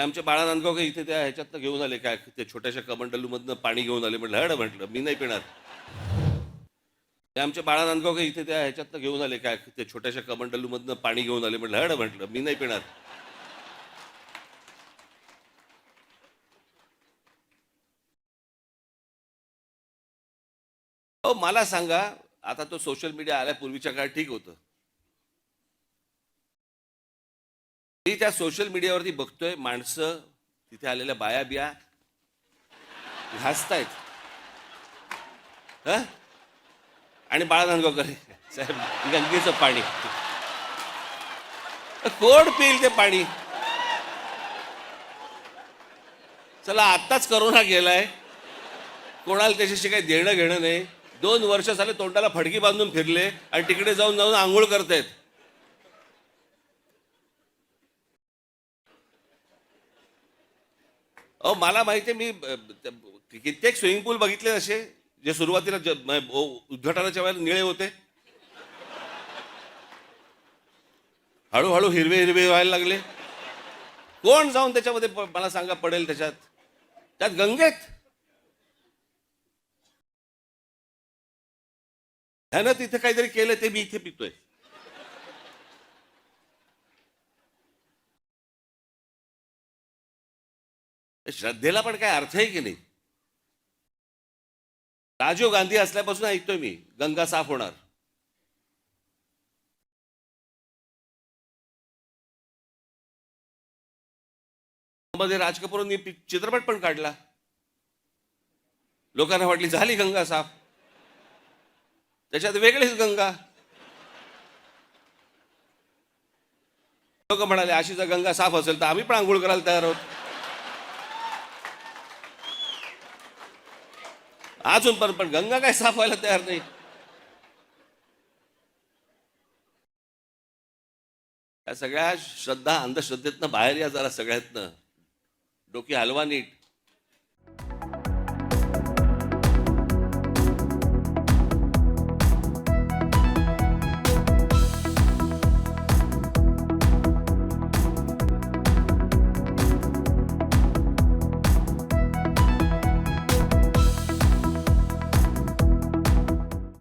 ते आमच्या बाळा नांदगावकर इथे त्या ह्याच्यातनं घेऊन आले काय ते छोट्याशा कमंडलूमधनं पाणी घेऊन आले म्हटलं हड म्हटलं मी नाही पिणार. ते आमच्या बाळा नांदगावकर इथे त्या ह्याच्यातनं घेऊन आले काय ते छोट्याशा कमंडलूमधनं पाणी घेऊन आले म्हटलं हड म्हटलं मी नाही पिणार. अहो मला सांगा आता तो सोशल मीडिया आल्या पूर्वीच्या काळात ठीक होतं. मी त्या सोशल मीडियावरती बघतोय माणसं तिथे आलेल्या बाया बिया घासतायत आणि बाळा साहेब गंगेचं पाणी. कोण पिईल ते पाणी? चला आत्ताच करोना गेलाय. कोणाला त्याच्याशी काही देणं घेणं नाही. दोन वर्ष झाले तोंडाला फडकी बांधून फिरले आणि तिकडे जाऊन जाऊन आंघोळ करतायत. अहो मला माहिती मी कित्येक स्विमिंग पूल बघितले असे जे सुरुवातीला हो, उद्घाटनाच्या वेळेला निळे होते. हळूहळू हिरवे हिरवे व्हायला लागले. कोण जाऊन त्याच्यामध्ये मला सांगा पडेल त्याच्यात? त्यात गंगेत ह्यानं तिथे काहीतरी केलं ते मी इथे पितोय. श्रद्धेला पण काय अर्थ आहे की नाही? राजीव गांधी असल्यापासून ऐकतोय मी गंगा साफ होणार. मध्ये राज कपूरांनी चित्रपट पण काढला. लोकांना वाटली झाली गंगा साफ. त्याच्यात वेगळीच गंगा. लोक म्हणाले अशी जर गंगा साफ असेल तर आम्ही पण आंघोळ करायला तयार आहोत. अजून पण पण गंगा काय साफ व्हायला तयार नाही. या सगळ्या श्रद्धा अंधश्रद्धेतनं बाहेर या जरा सगळ्यातनं. डोकी हलवा नीट.